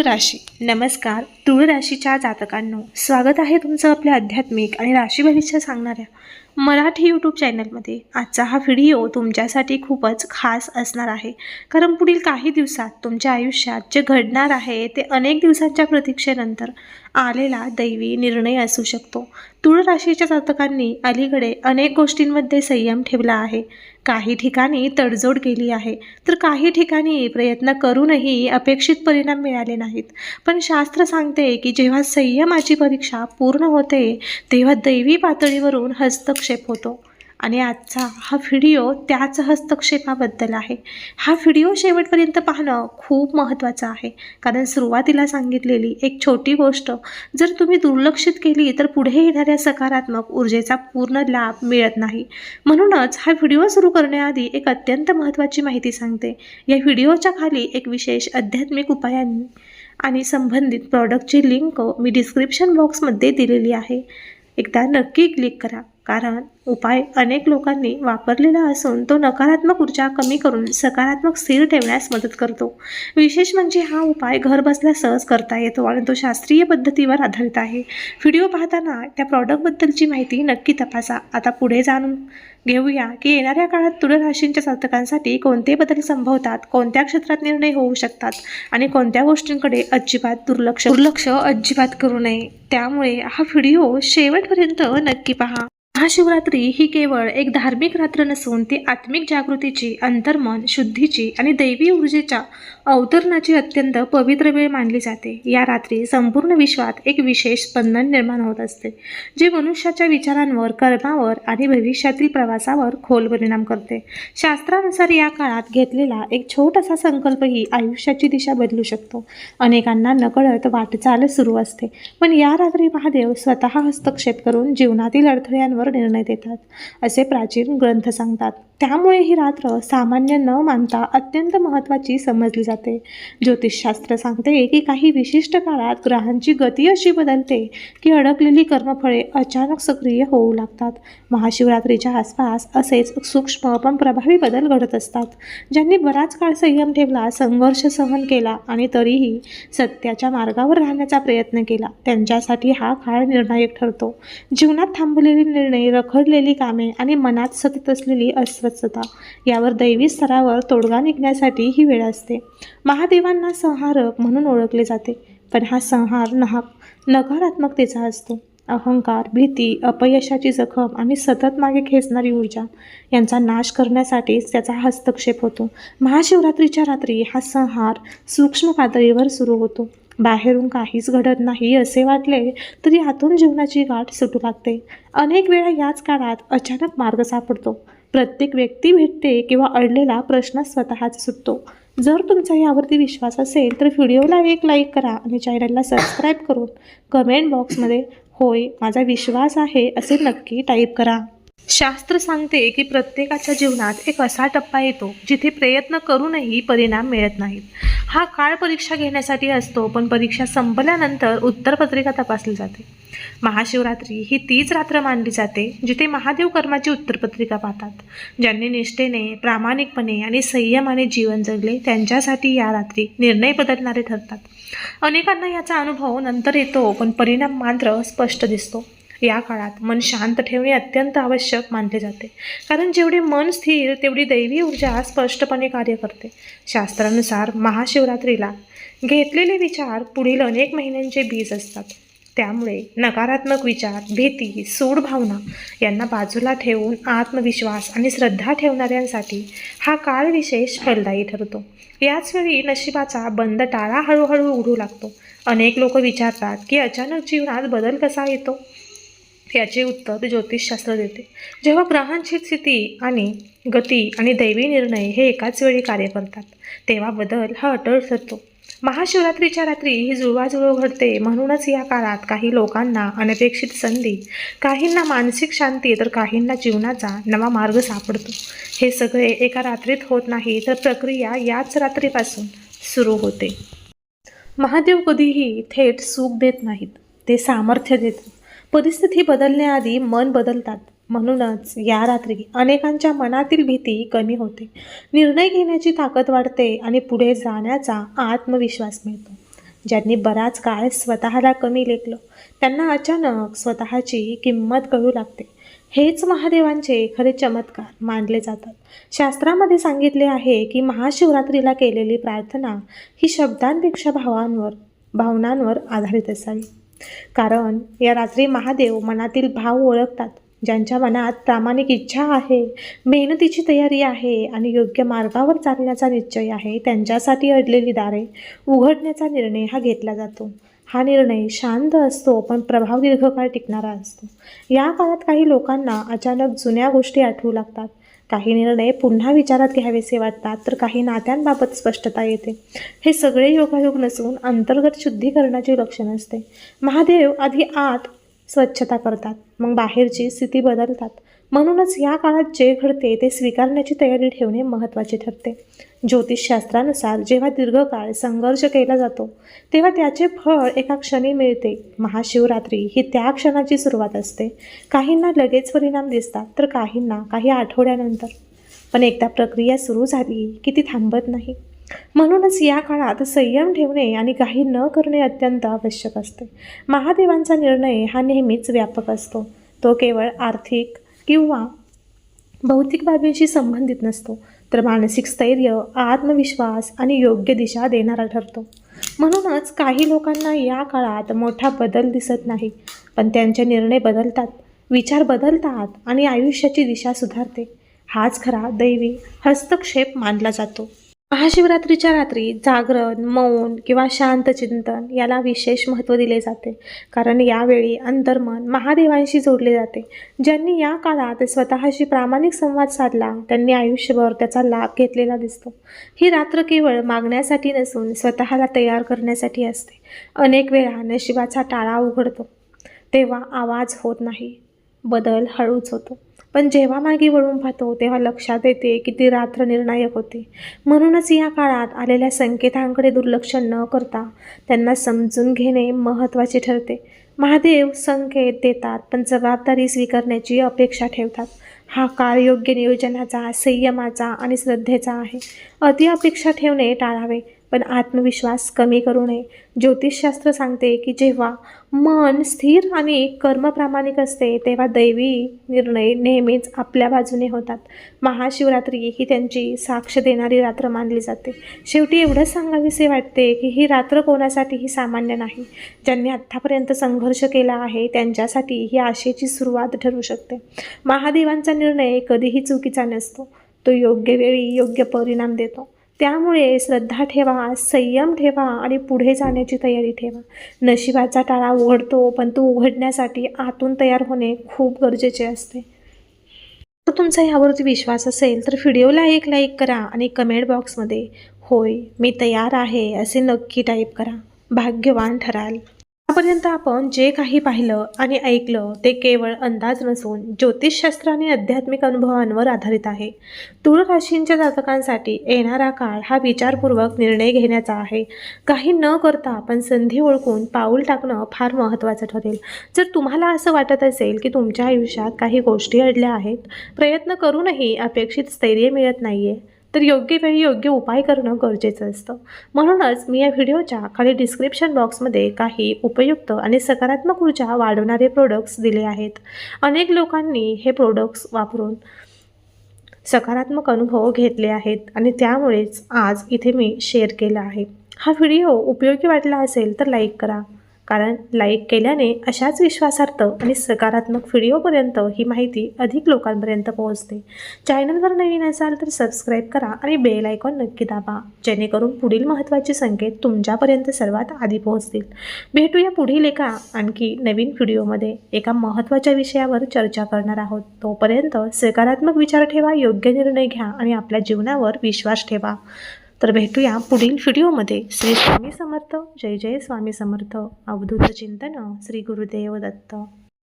तूळ राशी नमस्कार. तूळ राशीच्या जातकांनो स्वागत आहे तुमचं आपल्या आध्यात्मिक आणि राशी भविष्य सांगणाऱ्या मराठी यूट्यूब चॅनलमध्ये आजचा हा व्हिडिओ तुमच्यासाठी खूपच खास असणार आहे. कारण पुढील काही दिवसात तुमच्या आयुष्यात जे घडणार आहे ते अनेक दिवसांच्या प्रतीक्षेनंतर आलेला दैवी निर्णय असू शकतो. तुळराशीच्या जातकांनी अलीकडे अनेक गोष्टींमध्ये संयम ठेवला आहे. काही ठिकाणी तडजोड केली आहे. तर काही ठिकाणी प्रयत्न करूनही अपेक्षित परिणाम मिळाले नाहीत. पण शास्त्र सांगते की जेव्हा संयमाची परीक्षा पूर्ण होते तेव्हा दैवी पातळीवरून हस्त हस्तक्षेप होतो. आणि आजचा हा व्हिडिओ त्याच हस्तक्षेपाबद्दल आहे. हा व्हिडिओ शेवटपर्यंत पाहणं खूप महत्त्वाचं आहे. कारण सुरुवातीला सांगितलेली एक छोटी गोष्ट जर तुम्ही दुर्लक्षित केली तर पुढे येणाऱ्या सकारात्मक ऊर्जेचा पूर्ण लाभ मिळत नाही. म्हणूनच हा व्हिडिओ सुरू करण्याआधी एक अत्यंत महत्त्वाची माहिती सांगते. या व्हिडिओच्या खाली एक विशेष आध्यात्मिक उपायांनी आणि संबंधित प्रॉडक्टची लिंक मी डिस्क्रिप्शन बॉक्समध्ये दिलेली आहे. एकदा नक्की क्लिक करा. कारण उपाय अनेक लोकांनी वापरलेला असून तो नकारात्मक ऊर्जा कमी करून सकारात्मक स्थिर ठेवण्यास मदत करतो. विशेष म्हणजे हा उपाय घरबसल्या सहज करता येतो आणि तो शास्त्रीय पद्धतीवर आधारित आहे. व्हिडिओ पाहताना त्या प्रॉडक्टबद्दलची माहिती नक्की तपासा. आता पुढे जाणून घेऊया की येणाऱ्या काळात तुळ राशींच्या जातकांसाठी कोणते बदल संभवतात कोणत्या क्षेत्रात निर्णय होऊ शकतात आणि कोणत्या गोष्टींकडे अजिबात दुर्लक्ष दुर्लक्ष अजिबात करू नये. त्यामुळे हा व्हिडिओ शेवटपर्यंत नक्की पहा. महाशिवरात्री ही केवळ एक धार्मिक रात्र नसून ती आत्मिक जागृतीची अंतर्मन शुद्धीची आणि दैवी ऊर्जेच्या अवतरणाची अत्यंत पवित्र वेळ मानली जाते. या रात्री संपूर्ण विश्वात एक विशेष स्पंदन निर्माण होत असते जे मनुष्याच्या विचारांवर कर्मावर आणि भविष्यातील प्रवासावर खोल परिणाम करते. शास्त्रानुसार या काळात घेतलेला एक छोटासा संकल्पही आयुष्याची दिशा बदलू शकतो. अनेकांना नकळत वाटचाल सुरू असते. पण या रात्री महादेव स्वतः हस्तक्षेप करून जीवनातील अडथळ्यांवर निर्णय देतात. असे प्राचीन ग्रंथ सांगतात. त्यामुळे ही रात्र सामान्य न मानता अत्यंत महत्त्वाची समजली जाते. ज्योतिषशास्त्र सांगते की काही विशिष्ट काळात ग्रहांची गती अशी बदलते की अडकलेली कर्मफळे अचानक सक्रिय होऊ लागतात. महाशिवरात्रीच्या आसपास असेच सूक्ष्म पण प्रभावी बदल घडत असतात. ज्यांनी बराच काळ संयम ठेवला संघर्ष सहन केला आणि तरीही सत्याच्या मार्गावर राहण्याचा प्रयत्न केला त्यांच्यासाठी हा काळ निर्णायक ठरतो. जीवनात थांबलेले निर्णय रखडलेली कामे आणि मनात सतत असलेली अस्व स्वच्छता. यावर दैवी स्तरावर तोडगा निघण्यासाठी ही वेळ असते. महादेवांना संहारक म्हणून ओळखले जाते पण हा संहार नहा नकारात्मकतेचा असतो. अहंकार भीती अपयशाची जखम आणि सतत मागे खेचणारी ऊर्जा यांचा नाश करण्यासाठीच त्याचा हस्तक्षेप होतो. महाशिवरात्रीच्या रात्री हा संहार सूक्ष्म पातळीवर सुरू होतो. बाहेरून काहीच घडत नाही असे वाटले तरी आतून जीवनाची गाठ सुटू लागते. अनेक वेळा याच काळात अचानक मार्ग सापडतो. प्रत्येक व्यक्ती भेटते किंवा अडलेला प्रश्न स्वतःच सुटतो. जर तुमचा यावरती विश्वास असेल तर व्हिडिओला एक लाईक करा आणि चॅनलला सबस्क्राईब करून कमेंट बॉक्समध्ये होय माझा विश्वास आहे असे नक्की टाईप करा. शास्त्र सांगते की प्रत्येकाच्या जीवनात एक असा टप्पा येतो जिथे प्रयत्न करूनही परिणाम मिळत नाहीत. हा काळ परीक्षा घेण्यासाठी असतो पण परीक्षा संपल्यानंतर उत्तरपत्रिका तपासली जाते. महाशिवरात्री ही तीच रात्र मानली जाते जिथे महादेव कर्माची उत्तरपत्रिका पाहतात. ज्यांनी निष्ठेने प्रामाणिकपणे आणि संयमाने जीवन जगले त्यांच्यासाठी या रात्री निर्णय बदलणारे ठरतात. अनेकांना याचा अनुभव नंतर येतो पण परिणाम मात्र स्पष्ट दिसतो. या काळात मन शांत ठेवणे अत्यंत आवश्यक मानले जाते. कारण जेवढे मन स्थिर तेवढी दैवी ऊर्जा स्पष्टपणे कार्य करते. शास्त्रानुसार महाशिवरात्रीला घेतलेले विचार पुढील अनेक महिन्यांचे बीज असतात. त्यामुळे नकारात्मक विचार भीती सूड भावना यांना बाजूला ठेवून आत्मविश्वास आणि श्रद्धा ठेवणाऱ्यांसाठी हा काळ विशेष फलदायी ठरतो. याचवेळी नशिबाचा बंद टाळा हळूहळू उघडू लागतो. अनेक लोक विचारतात की अचानक जीवनात बदल कसा येतो? याचे उत्तर ज्योतिषशास्त्र देते. जेव्हा ग्रहांची स्थिती आणि गती आणि दैवी निर्णय हे एकाच वेळी कार्य करतात तेव्हा बदल हा अटळ ठरतो. महाशिवरात्रीच्या रात्री ही जुळवाजुळव घडते. म्हणूनच या काळात काही लोकांना अनपेक्षित संधी काहींना मानसिक शांती तर काहींना जीवनाचा नवा मार्ग सापडतो. हे सगळे एका रात्रीत होत नाही तर प्रक्रिया याच रात्रीपासून सुरू होते. महादेव कधीही थेट सुख देत नाहीत ते सामर्थ्य देतात. परिस्थिती बदलण्याआधी मन बदलतात. म्हणूनच या रात्री अनेकांच्या मनातील भीती कमी होते. निर्णय घेण्याची ताकद वाढते आणि पुढे जाण्याचा आत्मविश्वास मिळतो. ज्यांनी बराच काळ स्वतःला कमी लेखलं त्यांना अचानक स्वतःची किंमत कळू लागते. हेच महादेवांचे खरे चमत्कार मानले जातात. शास्त्रामध्ये सांगितले आहे की महाशिवरात्रीला केलेली प्रार्थना ही शब्दांपेक्षा भावांवर भावनांवर आधारित असावी. कारण या रात्री महादेव मनातील भाव ओळखतात ज्यांच्या मनात प्रामाणिक इच्छा आहे मेहनतीची तयारी आहे आणि योग्य मार्गावर चालण्याचा निश्चय आहे त्यांच्यासाठी अडलेली दारे उघडण्याचा निर्णय हा घेतला जातो. हा निर्णय शांत असतो पण प्रभाव दीर्घकाळ टिकणारा असतो. या काळात काही लोकांना अचानक जुन्या गोष्टी आठवू लागतात. काही निर्णय पुन्हा विचारात घ्यावेसे वाटतात तर काही नात्यांबाबत स्पष्टता येते. हे सगळे योगायोग नसून अंतर्गत शुद्धीकरणाचे लक्षण असते. महादेव आधी आत स्वच्छता करतात मग बाहेरची स्थिती बदलतात. म्हणूनच या काळात जे घडते ते स्वीकारण्याची तयारी ठेवणे महत्त्वाचे ठरते. ज्योतिषशास्त्रानुसार जेव्हा दीर्घकाळ संघर्ष केला जातो तेव्हा त्याचे फळ एका क्षणी मिळते. महाशिवरात्री ही त्या क्षणाची सुरुवात असते. काहींना लगेच परिणाम दिसतात तर काहींना काही आठवड्यानंतर. पण एकदा प्रक्रिया सुरू झाली की ती थांबत नाही. म्हणूनच या काळात संयम ठेवणे आणि काही न करणे अत्यंत आवश्यक असते. महादेवांचा निर्णय हा नेहमीच व्यापक असतो. तो केवळ आर्थिक किंवा भौतिक बाबींशी संबंधित नसतो. तर मानसिक स्थैर्य आत्मविश्वास आणि योग्य दिशा देणारा ठरतो. म्हणूनच काही लोकांना या काळात मोठा बदल दिसत नाही पण त्यांचे निर्णय बदलतात विचार बदलतात आणि आयुष्याची दिशा सुधारते. हाच खरा दैवी हस्तक्षेप मानला जातो. महाशिवरात्रीच्या रात्री जागरण मौन किंवा शांत चिंतन याला विशेष महत्त्व दिले जाते. कारण यावेळी अंतर्मन महादेवांशी जोडले जाते. ज्यांनी या काळात स्वतःशी प्रामाणिक संवाद साधला त्यांनी आयुष्यभर त्याचा लाभ घेतलेला दिसतो. ही रात्र केवळ मागण्यासाठी नसून स्वतःला तयार करण्यासाठी असते. अनेक वेळा नशिबाचा टाळा उघडतो. तेव्हा आवाज होत नाही. बदल हळूच होतो. पण जेव्हा मागे वळून पाहतो तेव्हा लक्षात येते की ती रात्र निर्णायक होती. म्हणूनच या काळात आलेल्या संकेतांकडे दुर्लक्ष न करता त्यांना समजून घेणे महत्त्वाचे ठरते. महादेव संकेत देतात पण जबाबदारी स्वीकारण्याची अपेक्षा ठेवतात. हा काळ योग्य नियोजनाचा संयमाचा आणि श्रद्धेचा आहे. अति अपेक्षा ठेवणे टाळावे. पण आत्मविश्वास कमी करू नये. ज्योतिषशास्त्र सांगते की जेव्हा मन स्थिर आणि कर्मप्रामाणिक असते तेव्हा दैवी निर्णय नेहमीच आपल्या बाजूने होतात. महाशिवरात्री ही त्यांची साक्ष देणारी रात्र मानली जाते. शेवटी एवढंच सांगावीसे वाटते की ही रात्र कोणासाठीही सामान्य नाही. ज्यांनी आत्तापर्यंत संघर्ष केला आहे त्यांच्यासाठी ही आशेची सुरुवात ठरू शकते. महादेवांचा निर्णय कधीही चुकीचा नसतो. तो योग्य वेळी योग्य परिणाम देतो. त्यामुळे श्रद्धा ठेवा संयम ठेवा आणि पुढे जाण्याची तयारी ठेवा. नशिबाचा टाळा उघडतो पण तो उघडण्यासाठी आतून तयार होणे खूप गरजेचे असते. तर तुमचा यावरती विश्वास असेल तर व्हिडिओला एक लाईक करा आणि कमेंट बॉक्समध्ये होय मी तयार आहे असे नक्की टाईप करा. भाग्यवान ठराल. आतापर्यंत आपण जे काही पाहिलं आणि ऐकलं ते केवळ अंदाज नसून ज्योतिषशास्त्र आणि आध्यात्मिक अनुभवांवर आधारित आहे. तुळ राशींच्या जातकांसाठी येणारा काळ हा विचारपूर्वक निर्णय घेण्याचा आहे. काही न करता आपण संधी ओळखून पाऊल टाकणं फार महत्त्वाचं ठरेल. जर तुम्हाला असं वाटत असेल की तुमच्या आयुष्यात काही गोष्टी अडल्या आहेत प्रयत्न करूनही अपेक्षित स्थैर्य मिळत नाही आहे तर योग्य वेळी योग्य उपाय करणं गरजेचं असतं. म्हणूनच मी या व्हिडिओच्या खाली डिस्क्रिप्शन बॉक्समध्ये काही उपयुक्त आणि सकारात्मक ऊर्जा वाढवणारे प्रोडक्ट्स दिले आहेत. अनेक लोकांनी हे प्रोडक्ट्स वापरून सकारात्मक अनुभव घेतले आहेत आणि त्यामुळेच आज इथे मी शेअर केला आहे. हा व्हिडिओ उपयोगी वाटला असेल तर लाईक करा. कारण लाईक केल्याने अशाच विश्वासार्थ आणि सकारात्मक व्हिडिओपर्यंत ही माहिती अधिक लोकांपर्यंत पोहोचते. चॅनलवर नवीन असाल तर सबस्क्राईब करा आणि बेल आयकॉन नक्की दाबा जेणेकरून पुढील महत्त्वाचे संकेत तुमच्यापर्यंत सर्वात आधी पोहोचतील. भेटूया पुढील एका आणखी नवीन व्हिडिओमध्ये एका महत्त्वाच्या विषयावर चर्चा करणार आहोत. तोपर्यंत सकारात्मक विचार ठेवा योग्य निर्णय घ्या आणि आपल्या जीवनावर विश्वास ठेवा. तर भेटूया पुढील व्हिडिओमध्ये श्री स्वामी समर्थ जय जय स्वामी समर्थ अवधूत चिंतन श्री गुरुदेव दत्त